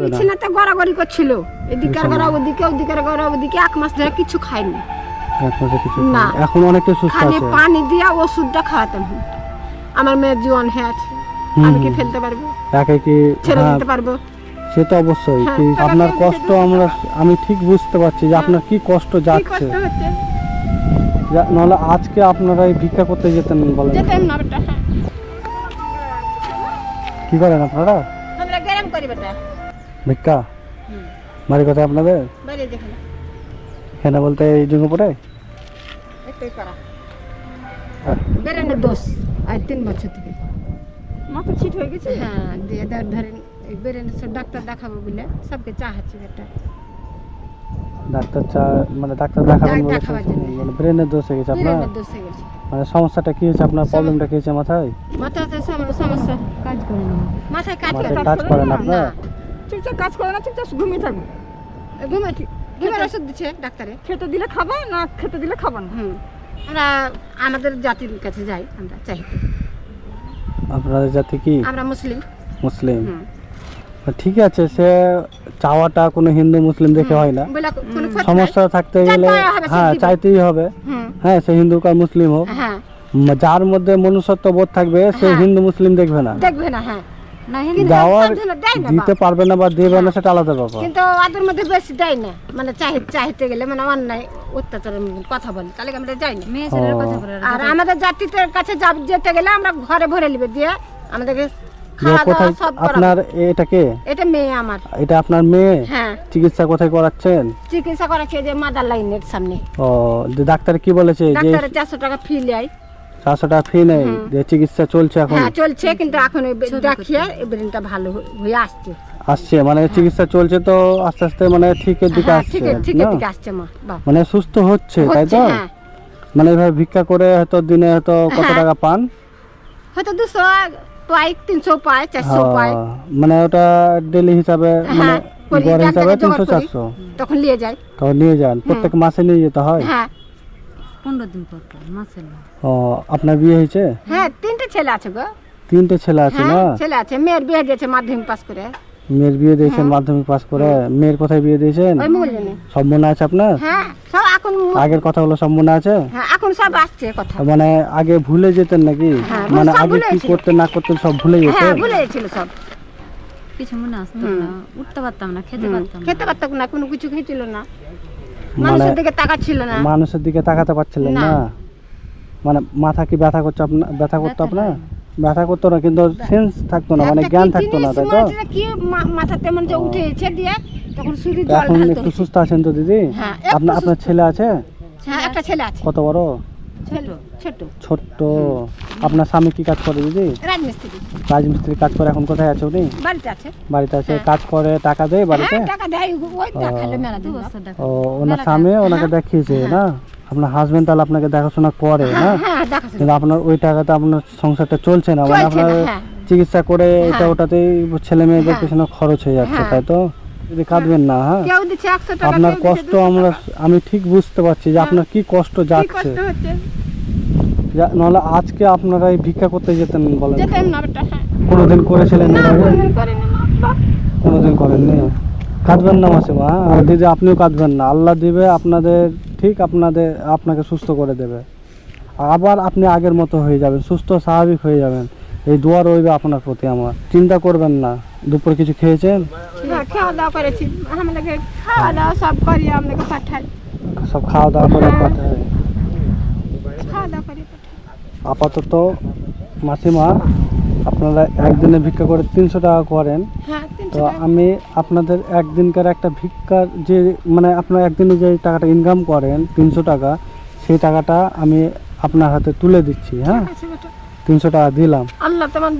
বিছানাতে গড়াগড়ি করছিল। এদিকের গড়া ওদিকে ওদিকের গড়া ওদিকে এক মাস ধরে কিছু খাইনি। এক মাসে কিছু না। এখন অনেকটা সুস্থ খালি পানি দিয়া ওষুধটা খাওয়াতাম। আমার মেয়ের জীবন হয়ে আছে। আমি কি ফেলতে পারব? কি ছেড়ে দিতে পারব? সে তো অবশ্যই। হ্যাঁ, কি আপনার কষ্ট আমরা আমি ঠিক বুঝতে পারছি যে হ্যাঁ। আপনার কি কষ্ট যাচ্ছে। নাহলে আজকে আপনারা এই ভিক্ষা করতে যেতেন বলেন। যেতাম না বেটা হ্যাঁ। কি করেন আপনারা? আমরা গরম করি বেটা ভিক্ষা? কথা আপনাদের? বলতে এই জঙ্গপুরে? হ্যাঁ। বেরেনের দোষ। আজ তিন বছর থেকে। মাথা ছিট হয়ে গেছে? হ্যাঁ দিয়ে ধরেন এই সব ডাক্তার দেখাবো বলে সবকে চাহাচ্ছে বেটা ডাক্তার চা মানে ডাক্তার দেখাবেন। মানে ব্রেনের দোষ হয়ে গেছে আপনার? মানে সমস্যাটা কি হয়েছে আপনার? প্রবলেমটা কি হয়েছে মাথায়? মাথাতে সমস্যা। কাজ করে না। মাথায় কাজ করে মাথায় কাজ করে না আপনার? চুপচাপ কাজ করে না চুপচাপ ঘুমিয়ে থাকো ঘুমে ঘুমের ওষুধ দিচ্ছে ডাক্তারে। খেতে দিলে খাবা না খেতে দিলে খাবা না। হুম। আমরা আমাদের জাতির কাছে যাই আমরা চাইতে আপনাদের জাতি কি? আমরা মুসলিম। মুসলিম। ঠিক আছে সে চাওয়াটা কোনো হিন্দু মুসলিম দেখে হয় না। সমস্যা থাকতে গেলে হ্যাঁ চাইতেই হবে। হ্যাঁ সে হিন্দু আর মুসলিম হোক। হ্যাঁ। যার মধ্যে মনুষ্যত্ব বোধ থাকবে সে হ্যাঁ। হিন্দু মুসলিম দেখবে না। দেখবে না হ্যাঁ। দেওয়ার দিতে পারবে না বা দেবে না সেটা আলাদা ব্যাপার। কিন্তু ওদের মধ্যে বেশি দেয় না। মানে চাইতে গেলে মানে অন্যায় অত্যাচারের কথা বলে। তাহলে আমরা যাই না? কথা আর আমাদের জাতিতে কাছে যেতে গেলে আমরা ঘরে ভরে নিবে দিয়ে আমাদেরকে আপনার। এটা কে? এটা মেয়ে আমার। এটা আপনার মেয়ে? হ্যাঁ। চিকিৎসা কোথায় করাচ্ছেন? চিকিৎসা করাচ্ছে যে মাদার লাইনের সামনে। ও ডাক্তার কি বলেছে? চারশো টাকা ফি লেয়। চারশো টাকা ফি নেই যে চিকিৎসা চলছে এখন। হ্যাঁ চলছে কিন্তু এখন ওই দেখিয়ে ব্রেনটা ভালো হয়ে- হয়ে আসছে। আসছে মানে চিকিৎসা চলছে তো আস্তে আস্তে মানে ঠিকের দিকে হ্যাঁ আসছে ঠিক ঠিকের দিকে আসছে মানে সুস্থ হচ্ছে তাই তো? হ্যাঁ। মানে এভাবে ভিক্ষা করে হয়তো দিনে হয়তো কত হ্যাঁ। টাকা পান? হয়তো দুশো পায় তিনশো পায় চারশো পায় হ্যাঁ, মানে ওটা ডেলি হিসাবে মানে হ্যাঁ গড় হিসাবে তিনশো চারশো? তখন নিয়ে যাই। তো নিয়ে যান প্রত্যেক মাসে নিয়ে যেতে হয়? হ্যাঁ। পনেরো দিন পর পর মাসে ও আপনার বিয়ে হয়েছে? হ্যাঁ তিনটে ছেলে আছে গো। তিনটে ছেলে আছে না? হ্যাঁ ছেলে আছে মেয়ের বিয়ে দিয়েছে মাধ্যমিক পাস করে। মেয়ের বিয়ে দিয়েছেন মাধ্যমিক পাস করে। মেয়ের কোথায় বিয়ে দিয়েছেন? সব মনে আছে আপনার? হ্যাঁ সব এখন আগের কথাগুলো সব মনে আছে? হ্যাঁ এখন সব আসছে কথা। মানে আগে ভুলে যেতেন নাকি? হ্যাঁ, মানে আগে কি। করতে না করতে সব ভুলে হ্যাঁ ভুলে গেছিল সব। কিছু মনে আসতো না উঠতে পারতাম না খেতে পারতাম না। খেতে পারতাম না কোনো কিছু খেয়েছিল না। মানুষের দিকে তাকাচ্ছিল না। মানুষের দিকে তাকাতে পারছিলেন না। মানে মাথা কি ব্যথা করছে আপনার ব্যথা করতো আপনার? ব্যথা করতো না কিন্তু সেন্স থাকতো না মানে জ্ঞান থাকতো না তাই তো? মনে হচ্ছে যে কি মা- মাথাতে যে উঠে দিয়ে তখন শুধু জল এখন একটু সুস্থ আছেন তো দিদি? হ্যাঁ, আপনার আপনার ছেলে আছে? হ্যাঁ একটা ছেলে আছে। কত বড়? ছোট ছোট। ছোট্ট। আপনার স্বামী কি কাজ করে দিদি? রাজমিস্ত্রি। রাজমিস্ত্রি কাজ করে এখন কোথায় আছে উনি? বাড়িতে আছে। বাড়িতে আছে। হ্যাঁ। কাজ করে টাকা দেয় বাড়িতে? হ্যাঁ টাকা দেয়। ওই দেখাল মেলা দু বছর দেখা ও ওনার স্বামী ওনাকে দেখিয়েছে না? আপনার হাজবেন্ড তাহলে আপনাকে দেখাশোনা করে না? হ্যাঁ হ্যাঁ কিন্তু আপনার ওই টাকাতে আপনার সংসারটা চলছে না। মানে আপনার হ্যাঁ। চিকিৎসা করে এটা হ্যাঁ। ওটাতেই ছেলে মেয়েদের হ্যাঁ। পেছনে খরচ হয়ে যাচ্ছে হ্যাঁ। তাই তো? যদি কাঁদবেন না হ্যাঁ? আপনার কষ্ট আমরা আমি ঠিক বুঝতে পারছি যে আপনার কি কষ্ট যাচ্ছে। নাহলে আজকে আপনারা এই ভিক্ষা করতে যেতেন বলেন। হ্যাঁ। কোনোদিন করেছিলেন? কোনোদিন। করেননি? কাঁদবেন না মাসিমা হ্যাঁ? আর দিদি আপনিও কাঁদবেন না। আল্লাহ দিবে আপনাদের ঠিক আপনাদের আপনাকে সুস্থ করে দেবে। আবার আপনি আগের মতো হয়ে যাবেন সুস্থ স্বাভাবিক হয়ে যাবেন। এই দোয়া রইবে আপনার প্রতি আমার। চিন্তা করবেন না। দুপুরে কিছু খেয়েছেন? হ্যাঁ খাওয়া দাওয়া করেছি। আমাদেরকে খাওয়া দাওয়া সব করি আপনাকে পাঠাই সব খাওয়া দাওয়া করে পাঠায়। খাওয়া দাওয়া করি আপাতত মাসিমা আপনারা একদিনে ভিক্ষা করে তিনশো টাকা করেন। হ্যাঁ তো আমি আপনাদের একদিনকার একটা ভিক্ষার যে মানে আপনার একদিনে যে টাকাটা ইনকাম করেন তিনশো টাকা সেই টাকাটা আমি আপনার হাতে তুলে দিচ্ছি হ্যাঁ। তিনশো টাকা দিলাম। আল্লাহ তোমার।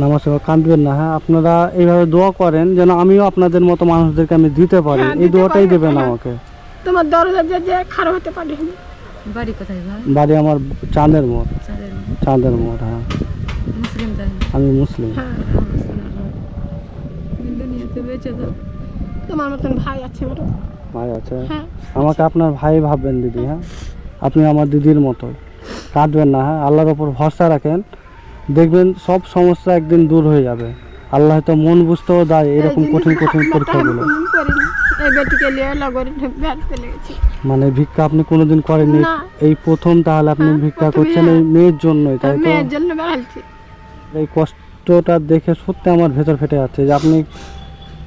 নামাজ কাঁদবেন না হ্যাঁ আপনারা এইভাবে দোয়া করেন যেন আমিও আপনাদের মতো মানুষদেরকে আমি দিতে পারি। হ্যাঁ, এই দোয়াটাই দেবেন হ্যাঁ। আমাকে। তোমার দরজা যে যে খারাপ হতে পারি। বাড়ি কোথায় বাড়ি আমার চাঁদের মোড়। চাঁদের মোড়। হ্যাঁ। আমি মুসলিম। হ্যাঁ তোমার মতন ভাই আছে ভাই আছে? হ্যাঁ। আমাকে আপনার ভাই ভাববেন দিদি হ্যাঁ। আপনি আমার দিদির মতো। কাঁদবেন না হ্যাঁ? আল্লাহর ওপর ভরসা রাখেন। দেখবেন সব সমস্যা একদিন দূর হয়ে যাবে। আল্লাহ হয়তো মন বুঝতেও দেয় এরকম কঠিন কঠিন পরীক্ষাগুলো। মানে ভিক্ষা আপনি কোনোদিন করেননি? এই প্রথম তাহলে আপনি হ্যাঁ, ভিক্ষা করছেন এই। মেয়ের জন্যই তাই তো? জন্য এই কষ্টটা দেখে সত্যি আমার ভেতর ফেটে যাচ্ছে যে আপনি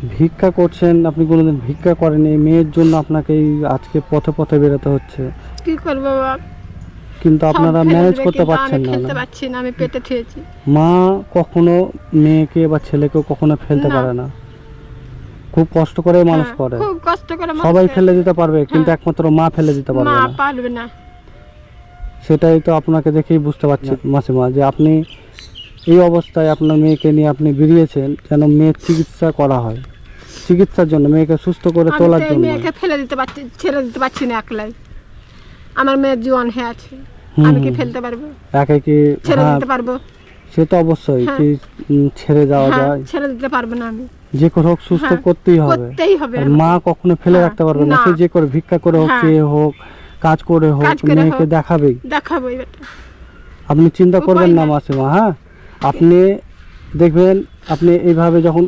ভিক্ষা করছেন আপনি কোনোদিন ভিক্ষা করেন এই মেয়ের জন্য আপনাকে এই আজকে পথে পথে বেরোতে হচ্ছে। কি করব বাবা? কিন্তু আপনারা ম্যানেজ করতে পারছেন না খেলতে না। পারছি না আমি পেটে থুয়েছি। মা কখনো মেয়েকে বা ছেলেকেও কখনো ফেলতে পারে না। খুব কষ্ট করে মানুষ হ্যাঁ, করে। খুব কষ্ট করে মানুষ সবাই ফেলে দিতে পারবে কিন্তু হ্যাঁ। একমাত্র মা ফেলে দিতে পারবে মা না। পারবে না। সেটাই তো আপনাকে দেখেই বুঝতে পারছি মাসিমা যে আপনি এই অবস্থায় আপনার মেয়েকে নিয়ে আপনি বেরিয়েছেন যেন মেয়ের চিকিৎসা করা হয়। চিকিৎসার জন্য মেয়েকে সুস্থ করে তোলার জন্য। মেয়েকে ফেলে দিতে পারছি ছেড়ে দিতে পারছি না একলাই। আমার মেয়ের জীবন হয়ে আছে। আমি কি ফেলতে পারব? একে কি ছেড়ে হ্যাঁ দিতে পারব? সে তো অবশ্যই হ্যাঁ। কি ছেড়ে দেওয়া হ্যাঁ যায়। ছেড়ে দিতে পারব না আমি। যে করে হোক সুস্থ করতেই হবে। মা কখনো ফেলে রাখতে পারবে না। সে যে করে ভিক্ষা করে হোক। চেয়ে হোক কাজ করে হোক মেয়েকে। দেখাবেই। দেখাবো আপনি চিন্তা করবেন না। মাসিমা হ্যাঁ? আপনি দেখবেন আপনি এইভাবে যখন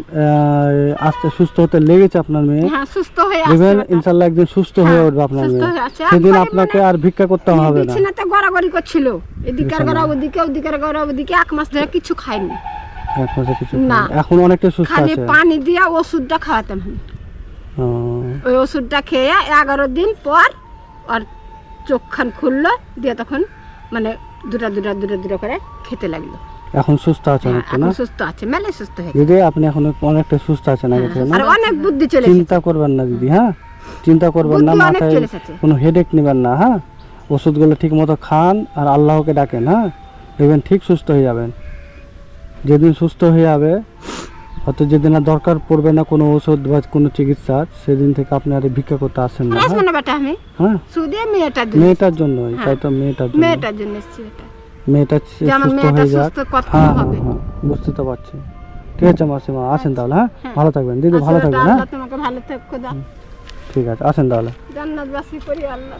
আস্তে সুস্থ হতে লেগেছে আপনার মেয়ে হ্যাঁ হয়ে দেখবেন। ইনশাল্লাহ একদিন সুস্থ হয়ে হ্যাঁ, উঠবে আপনার মেয়ে। সেদিন আপনাকে মানে- আর ভিক্ষা করতে হবে না। বিছানাতে গড়াগড়ি করছিল। এদিকের। গড়া ওদিকে ওদিকের গড়া ওদিকে এক মাস ধরে কিছু খাইনি। এক মাসে কিছু না। এখন অনেকটা সুস্থ খালি আছে। পানি দিয়া ওষুধটা খাওয়াতাম। ওই ওষুধটা খেয়ে এগারো দিন পর আর চোখখান খুললো দিয়ে তখন মানে দুটা দুটা দুটা দুটা করে খেতে লাগল। এখন সুস্থ আছে হ্যাঁ, এখন না? সুস্থ আছে মেলে সুস্থ হয়ে। দিদি আপনি এখন অনেকটা সুস্থ আছেন আগে থেকে না আর অনেক বুদ্ধি চলে। চিন্তা করবেন না দিদি হ্যাঁ? চিন্তা করবেন না মাথায় কোনো হেডেক নেবেন না হ্যাঁ? ওষুধগুলো ঠিক মতো খান আর আল্লাহকে ডাকেন হ্যাঁ? দেখবেন ঠিক সুস্থ হয়ে যাবেন। যেদিন সুস্থ হয়ে যাবে হয়তো যেদিন আর দরকার পড়বে না কোনো ওষুধ বা কোনো চিকিৎসা সেদিন থেকে আপনি আর ভিক্ষা করতে আসেন না হ্যাঁ? হ্যাঁ? মেয়েটার জন্য জন্যই তাই তো মেয়েটার জন্য। মেয়েটার জন্য মেয়েটা সুস্থ হয়ে যাক। হ্যাঁ হ্যাঁ হ্যাঁ বুঝতে তো পারছি। ঠিক আছে মাসিমা আসেন তাহলে হ্যাঁ? হ্যাঁ। ভালো থাকবেন। দিদি ভালো থাকবেন হ্যাঁ? ঠিক আছে আসেন তাহলে। জান্নাতবাসী করি আল্লাহ।